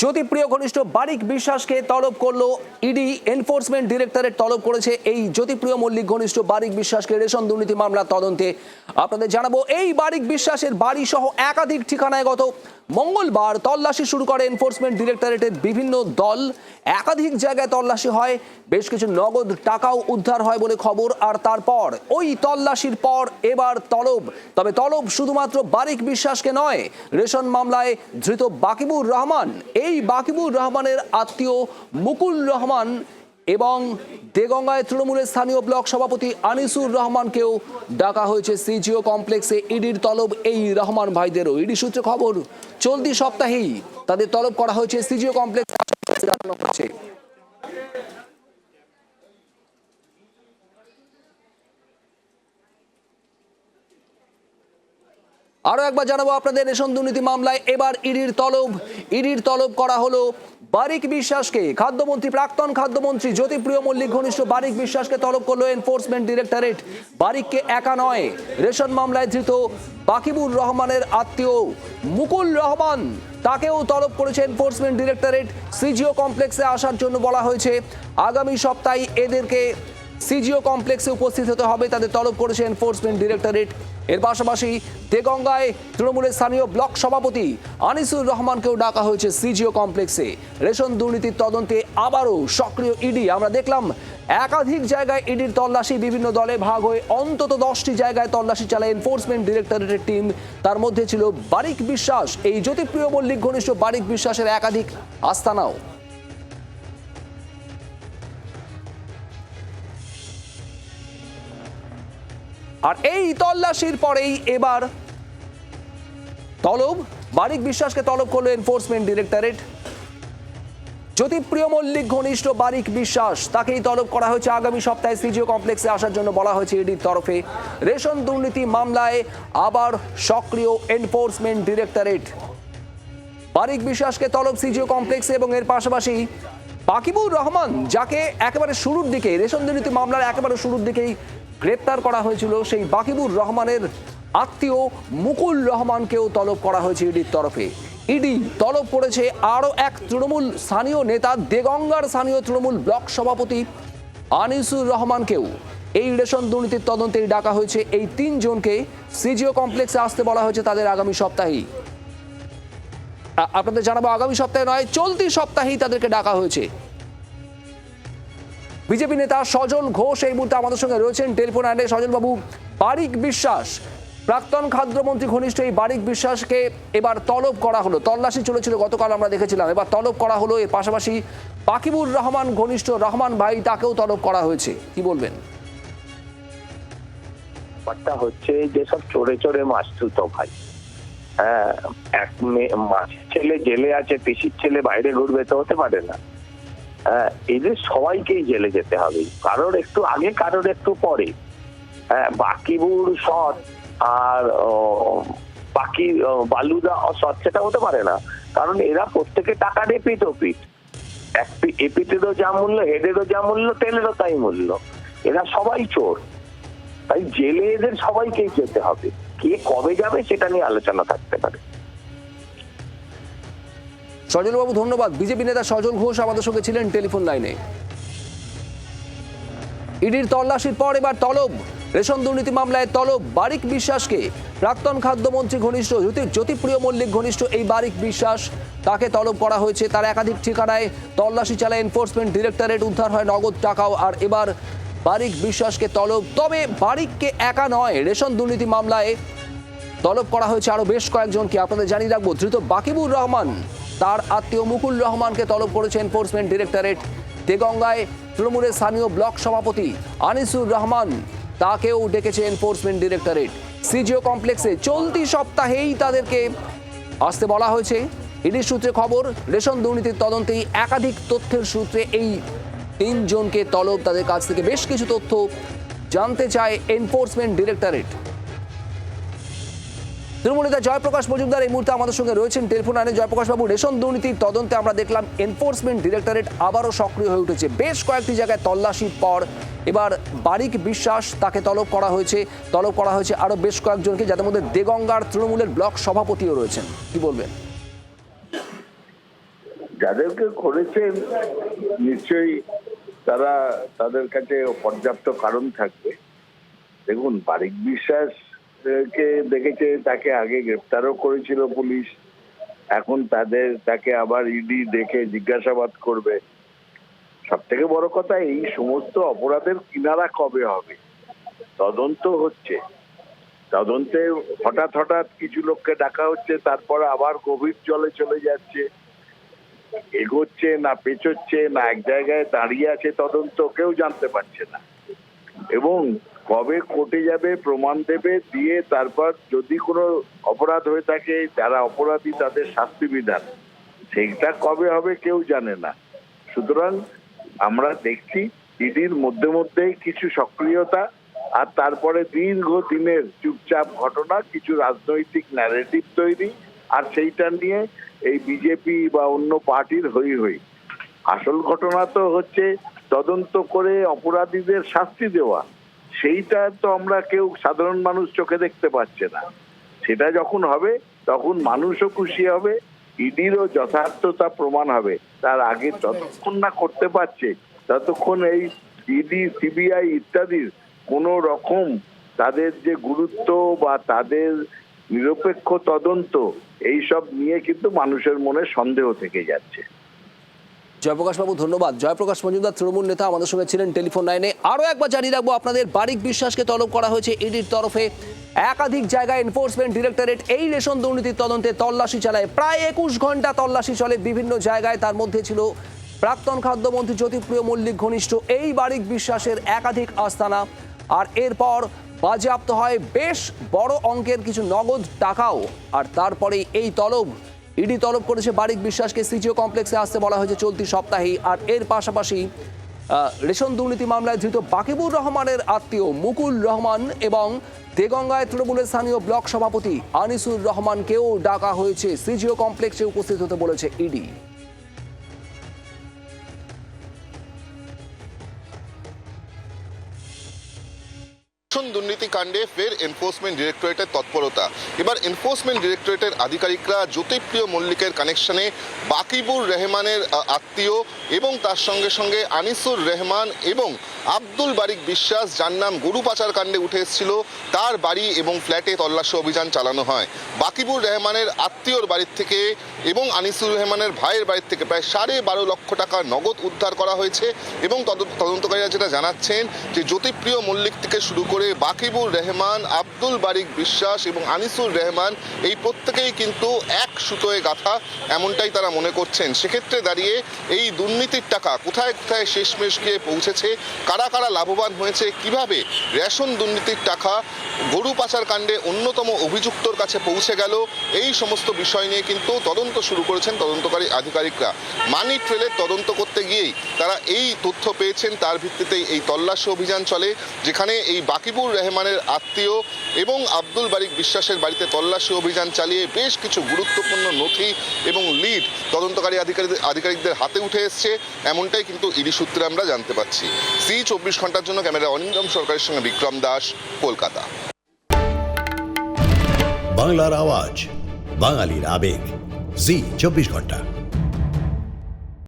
জ্যোতিপ্রিয় ঘনিষ্ঠ বারিক বিশ্বাসকে তলব করল ইডি এনফোর্সমেন্ট ডিরেক্টরেট তলব করেছে এই জ্যোতিপ্রিয় মল্লিক ঘনিষ্ঠ বারিক বিশ্বাসকে রেশন দুর্নীতি মামলার তদন্তে। আপনাদের জানাব, এই বারিক বিশ্বাসের বাড়ি সহ একাধিক ঠিকানায় গত মঙ্গলবার তল্লাশি শুরু করে এনফোর্সমেন্ট ডিরেক্টরেটের বিভিন্ন দল। একাধিক জায়গায় তল্লাশি হয়, বেশ কিছু নগদ টাকাও উদ্ধার হয় বলে খবর। আর তারপর ওই তল্লাশির পর এবার তলব। তবে তলব শুধুমাত্র বারিক বিশ্বাসকে নয়, রেশন মামলায় ধৃত বাকিবুর রহমান এই বাকিবুর রহমানের আত্মীয় মুকুল রহমান এবং দেগঙ্গায় তৃণমূলের স্থানীয় ব্লক সভাপতি আনিসুর রহমানকেও ডাকা হয়েছে সিজিও কমপ্লেক্সে ইডির তলব এই রহমান ভাইদেরও। ইডি সূত্রে খবর, চলতি সপ্তাহেই তাদের তলব করা হয়েছে সিজিও কমপ্লেক্স। আরও একবার জানাব আপনাদের রেশন দুর্নীতি মামলায় এবার ইডির তলব। ইডির তলব করা হলো বারিক বিশ্বাসকে। খাদ্যমন্ত্রী, প্রাক্তন খাদ্যমন্ত্রী জ্যোতিপ্রিয় মল্লিক ঘনিষ্ঠ বারিক বিশ্বাসকে তলব করল এনফোর্সমেন্ট ডিরেক্টরেট বারিককে একা নয়, রেশন মামলায় ধৃত বাকিবুর রহমানের আত্মীয় মুকুল রহমান। তাকেও তলব করেছে এনফোর্সমেন্ট ডিরেক্টরেট সিজিও কমপ্লেক্সে আসার জন্য বলা হয়েছে, আগামী সপ্তাহে এদেরকে সিজিও কমপ্লেক্সে উপস্থিত হতে হবে, তাদের তলব করেছে এনফোর্সমেন্ট ডিরেক্টরেট এর পাশাপাশি তেগঙ্গায় তৃণমূলের স্থানীয় ব্লক সভাপতি আনিসুর রহমানকেও ডাকা হয়েছে সিজিও কমপ্লেক্সে। রেশন দুর্নীতির তদন্তে আবারও সক্রিয় ইডি। আমরা দেখলাম একাধিক জায়গায় ইডির তল্লাশি, বিভিন্ন দলে ভাগ হয়ে অন্তত দশটি জায়গায় তল্লাশি চালায় এনফোর্সমেন্ট ডিরেক্টরেটের টিম তার মধ্যে ছিল বারিক বিশ্বাস, এই জ্যোতিপ্রিয় মল্লিক, ঘনিষ্ঠ বারিক বিশ্বাসের একাধিক আস্তানাও। আর এই তল্লাশির পরেই এবার তলব। বারিক বিশ্বাসকে তলব করল এনফোর্সমেন্ট ডিরেক্টরেট জ্যোতিপ্রিয় মল্লিক, ঘনিষ্ঠ বারিক বিশ্বাস, তাকেই তলব করা হয়েছে আগামী সপ্তাহে সিজিও কমপ্লেক্সে আসার জন্য বলা হয়েছে ইডির তরফে। রেশন দুর্নীতি মামলায় আবার সক্রিয় এনফোর্সমেন্ট ডিরেক্টরেট বারিক বিশ্বাসকে তলব সিজিও কমপ্লেক্সে এবং এর পাশাপাশি বাকিবুর রহমান, যাকে একেবারে শুরুর দিকে রেশন দুর্নীতি মামলার একেবারে শুরুর দিকেই গ্রেপ্তার করা হয়েছিল সেই বাকিবুর রহমানের আত্মীয় মুকুল রহমানকেও তলব করা হয়েছে ইডির তরফে। ইডি তলব করেছে আরও এক তৃণমূল স্থানীয় নেতা দেগঙ্গার স্থানীয় তৃণমূল ব্লক সভাপতি আনিসুর রহমানকেও। এই রেশন দুর্নীতির তদন্তেই ডাকা হয়েছে এই তিনজনকে। সিজিও কমপ্লেক্সে আসতে বলা হয়েছে তাদের আগামী সপ্তাহেই। আপনাদের জানাব আগামী সপ্তাহে নয়, চলতি সপ্তাহেই তাদেরকে ডাকা হয়েছে। বিজেপি নেতা সজল ঘোষ এই মুহূর্তে আমাদের সঙ্গে রয়েছেন। টেলিফোন আইনে সজল বাবু বারিক বিশ্বাস, প্রাক্তন খাদ্যমন্ত্রী ঘনিষ্ঠ এই বারিক বিশ্বাসকে এবার তলব করা হলো। তল্লাশি চলেছিল, গতকাল আমরা দেখেছিলাম। এবার তলব করা হলো, এর পাশাপাশি পাকিবুর রহমান, ঘনিষ্ঠ রহমান ভাই, তাকেও তলব করা হয়েছে। কি বলবেন? ব্যাপারটা হচ্ছে যে সব চোরে চোরে মাছ তুলতো ভাই হ্যাঁ এক মেয়ে মাছের ছেলে জেলে আছে, পিসির ছেলে বাইরে ঘুরবে তো হতে পারে না। এদের সবাইকেই জেলে যেতে হবে। কারোর একটু আগে কারোর একটু পরে। হ্যাঁ বাকিবুর সৎ আর বাকি বালুদা অসৎ সেটা হতে পারে না। কারণ এরা প্রত্যেকে টাকা দিয়ে পিট ও এক এপিটেরও যা মূল্য হেডেরও যা মূল্য, তেলেরও তাই মূল্য। এরা সবাই চোর। তাই জেলে এদের সবাইকেই যেতে হবে। কে কবে যাবে সেটা নিয়ে আলোচনা থাকতে পারে। সজলবাবু, ধন্যবাদ। বিজেপি নেতা সজল ঘোষ আমাদের সঙ্গে ছিলেন টেলিফোন লাইনে। ইডির তল্লাশির পর এবার তলব। রেশন দুর্নীতি মামলায় তলব। বারিক বিশ্বাসকে প্রাক্তন খাদ্যমন্ত্রী ঘনিষ্ঠ জ্যোতি জ্যোতিপ্রিয় মল্লিক ঘনিষ্ঠ এই বারিক বিশ্বাস। তাকে তলব করা হয়েছে। তার একাধিক ঠিকানায় তল্লাশি চালায় এনফোর্সমেন্ট ডিরেক্টরেট উদ্ধার হয় নগদ টাকাও। আর এবার বারিক বিশ্বাসকে তলব। তবে বারিককে একা নয়। রেশন দুর্নীতি মামলায় তলব করা হয়েছে আরও বেশ কয়েকজনকে। আপনাদের জানিয়ে রাখব, ধৃত বাকিবুর রহমান, তার আত্মীয় মুকুল রহমানকে তলব করেছে এনফোর্সমেন্ট ডিরেক্টরেট তেগঙ্গায় তৃণমূলের স্থানীয় ব্লক সভাপতি আনিসুর রহমান, তাকেও ডেকেছে এনফোর্সমেন্ট ডিরেক্টরেট সিজিও কমপ্লেক্সে চলতি সপ্তাহেই তাদেরকে আসতে বলা হয়েছে। ইডির সূত্রে খবর, রেশন দুর্নীতির তদন্তেই একাধিক তথ্যের সূত্রে এই তিনজনকে তলব তাদের কাছ থেকে বেশ কিছু তথ্য জানতে চায় এনফোর্সমেন্ট ডিরেক্টরেট তৃণমূল নেতা জয়প্রকাশ মজুমদার এই মুহূর্তে আমাদের সঙ্গে রয়েছেন টেলিফোন আনে জয়প্রকাশ বাবু রেশন দুর্নীতির তদন্তে আমরা দেখলাম এনফোর্সমেন্ট ডিরেক্টরেট আবারও সক্রিয় হয়ে উঠেছে। বেশ কয়েকটি জায়গায় তল্লাশির পর এবার বারিক বিশ্বাস তাকে তলব করা হয়েছে। তলব করা হয়েছে আরও বেশ কয়েকজনকে, যাদের মধ্যে দেগঙ্গার তৃণমূলের ব্লক সভাপতিও রয়েছেন। কি বলবেন? যাদেরকে করেছেন, নিশ্চয়ই তারা তাদের কাছে পর্যাপ্ত কারণ থাকবে। দেখুন, বারিক বিশ্বাস কে দেখেছে, তাকে আগে গ্রেপ্তারও করেছিল পুলিশ। এখন তাদের, তাকে আবার ইডি দেখে জিজ্ঞাসাবাদ করবে। সব থেকে বড় কথা, এই সমস্ত অপরাধের কিনারা কবে হবে? তদন্ত হচ্ছে। তদন্তে হঠাৎ হঠাৎ কিছু লোককে ডাকা হচ্ছে, তারপর আবার গভীর জলে চলে যাচ্ছে। এগোচ্ছে না পেছোচ্ছে না এক জায়গায় দাঁড়িয়ে আছে তদন্ত, কেউ জানতে পারছে না। এবং কবে কোর্টে যাবে, প্রমাণ দেবে, দিয়ে তারপর যদি কোনো অপরাধ হয়ে থাকে, যারা অপরাধী তাদের শাস্তি বিধান। সেইটা কবে হবে কেউ জানে না। সুতরাং আমরা দেখছি ইডির মধ্যে মধ্যে কিছু সক্রিয়তা আর তারপরে দীর্ঘ দিনের চুপচাপ ঘটনা, কিছু রাজনৈতিক ন্যারেটিভ তৈরি আর সেইটা নিয়ে এই বিজেপি বা অন্য পার্টির হই হই আসল ঘটনা তো হচ্ছে তদন্ত করে অপরাধীদের শাস্তি দেওয়া। সেইটা তো আমরা কেউ সাধারণ মানুষ চোখে দেখতে পাচ্ছে না। সেটা যখন হবে, তখন মানুষও খুশি হবে, ইডিরও যথার্থতা প্রমাণ হবে। তার আগে যতক্ষণ না করতে পারছে, ততক্ষণ এই ইডি, সিবিআই ইত্যাদির কোনো রকম তাদের যে গুরুত্ব বা তাদের নিরপেক্ষ তদন্ত এই সব নিয়ে কিন্তু মানুষের মনে সন্দেহ থেকে যাচ্ছে। জয়প্রকাশ বাবু, ধন্যবাদ। জয়প্রকাশ মজুমদার, তৃণমূল নেতা, আমাদের সঙ্গে ছিলেন টেলিফোন লাইনে। আরও একবার জানিয়ে রাখব আপনাদের, বারিক বিশ্বাসকে তলব করা হয়েছে ইডির তরফে। একাধিক জায়গায় এনফোর্সমেন্ট ডিরেক্টরেট এই রেশন দুর্নীতির তদন্তে তল্লাশি চালায়। প্রায় একুশ ঘণ্টা তল্লাশি চলে বিভিন্ন জায়গায়, তার মধ্যে ছিল প্রাক্তন খাদ্যমন্ত্রী জ্যোতিপ্রিয় মল্লিক ঘনিষ্ঠ। এই বারিক বিশ্বাসের একাধিক আস্তানা। আর এরপর বাজেয়াপ্ত হয় বেশ বড় অঙ্কের কিছু নগদ টাকাও। আর তারপরে এই তলব ইডি তলব করেছে বারিক বিশ্বাসকে সিজিও কমপ্লেক্সে আসতে বলা হয়েছে চলতি সপ্তাহে আর এর পাশাপাশি রেশন দুর্নীতি মামলায় ধৃত বাকিবুর রহমানের আত্মীয় মুকুল রহমান এবং দেগঙ্গায় তৃণমূলের স্থানীয় ব্লক সভাপতি আনিসুর রহমানকেও ডাকা হয়েছে। সিজিও কমপ্লেক্সে উপস্থিত হতে বলেছে ইডি। দুর্নীতি কাণ্ডে ফের এনফোর্সমেন্ট ডিরেক্টরেটের তৎপরতা। এবার এনফোর্সমেন্ট ডিরেক্টরেটের আধিকারিকরা জ্যোতিপ্রিয় মল্লিকের কানেকশনে বাকিবুর রহমানের আত্মীয় এবং তার সঙ্গে সঙ্গে আনিসুর রহমান এবং আব্দুল বারিক বিশ্বাস, যার নাম গরু পাচার কাণ্ডে উঠে এসেছিল, তার বাড়ি এবং ফ্ল্যাটে তল্লাশি অভিযান চালানো হয়। বাকিবুর রহমানের আত্মীয়র বাড়ির থেকে এবং আনিসুর রহমানের ভাইয়ের বাড়ির থেকে প্রায় সাড়ে বারো লক্ষ টাকা নগদ উদ্ধার করা হয়েছে এবং তদ- তদন্তকারীরা যেটা জানাচ্ছেন যে জ্যোতিপ্রিয় মল্লিক থেকে শুরু করে বাকিবুর রহমান, আব্দুল বারিক বিশ্বাস এবং আনিসুর রহমান এই প্রত্যেকেই কিন্তু এক সুতোয় গাথা, এমনটাই তারা মনে করছেন। সেক্ষেত্রে দাঁড়িয়ে এই দুর্নীতির টাকা কোথায় কোথায় শেষমেশ গিয়ে পৌঁছেছে, কারা কারা লাভবান হয়েছে, কীভাবে রেশন দুর্নীতির টাকা গরু পাচার কাণ্ডে অন্যতম অভিযুক্তর কাছে পৌঁছে গেল, এই সমস্ত বিষয় নিয়ে কিন্তু তদন্ত শুরু করেছেন তদন্তকারী আধিকারিকরা। মানি ট্রেলের তদন্ত করতে গিয়েই তারা এই তথ্য পেয়েছেন, তার ভিত্তিতেই এই তল্লাশি অভিযান চলে, যেখানে এই বাকিবুর রহমানের আত্মীয় এবং আব্দুল বারিক বিশ্বাসের বাড়িতে তল্লাশি অভিযান চালিয়ে বেশ কিছু গুরুত্বপূর্ণ নথি এবং লিড তদন্তকারী আধিকারিক, আধিকারিকদের হাতে উঠে এসছে। এমনটাই কিন্তু ইডি সূত্রে আমরা জানতে পারছি সি চব্বিশ ঘণ্টার জন্য ক্যামেরা অনিন্দম সরকারের সঙ্গে বিক্রম দাস, কলকাতা। বাংলার আওয়াজ, বাঙালির আবেগ। জি চব্বিশ ঘণ্টা।